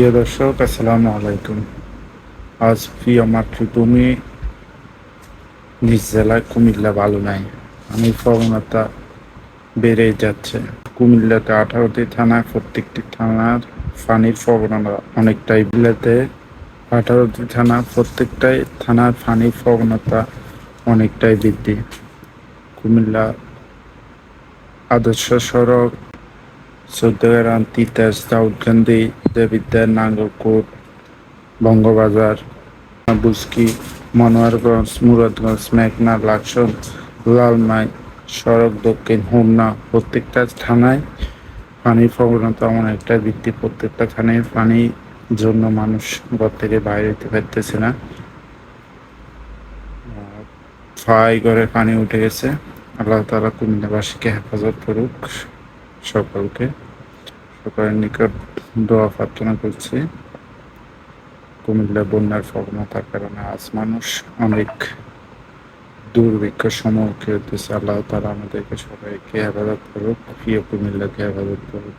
প্রিয় দর্শক, আসসালামু আলাইকুম। আজ প্রিয় মাতৃভূমি নিজ জেলায় কুমিল্লা ভালো নাই। আমি প্রবণতা বেড়ে যাচ্ছে। কুমিল্লাতে আঠারোটি থানায় প্রত্যেকটি থানার পানির প্রবণতা অনেকটাই বিলাতে আঠারোটি থানা, প্রত্যেকটাই থানার পানির প্রবণতা অনেকটাই বৃদ্ধি। কুমিল্লা আদর্শ সড়ক চৌদ্দগ্রাম তিতাস দাউদকান্দি দেবিদ্যা নাঙ্গলকোট বঙ্গবাজার। বুস্কি মনোয়ারগঞ্জ মুরাদগঞ্জ, মেঘনা, লাকসন, লালমাই, সড়ক, দক্ষিণ, হোমনা প্রত্যেকটা থানায় পানির প্রবণতা এমন একটা বৃদ্ধি প্রত্যেকটা থানায় পানির জন্য মানুষ ঘর থেকে বাইরে যেতে পারতেছে না। ফাই করে পানি উঠে গেছে। আল্লাহ তালা কুমিল্লাবাসীকে হেফাজত করুক। সকলকে সকলের নিকট দোয়া প্রার্থনা করছি। কুমিল্লা বন্যার প্রবণতার কারণে আজ মানুষ অনেক দুর্ভিক্ষ সম্মুখীন হতেছে আল্লাহ তারা আমাদেরকে সবাইকে হেফাজত করুক, প্রিয় কুমিল্লাকে হেফাজত করুক।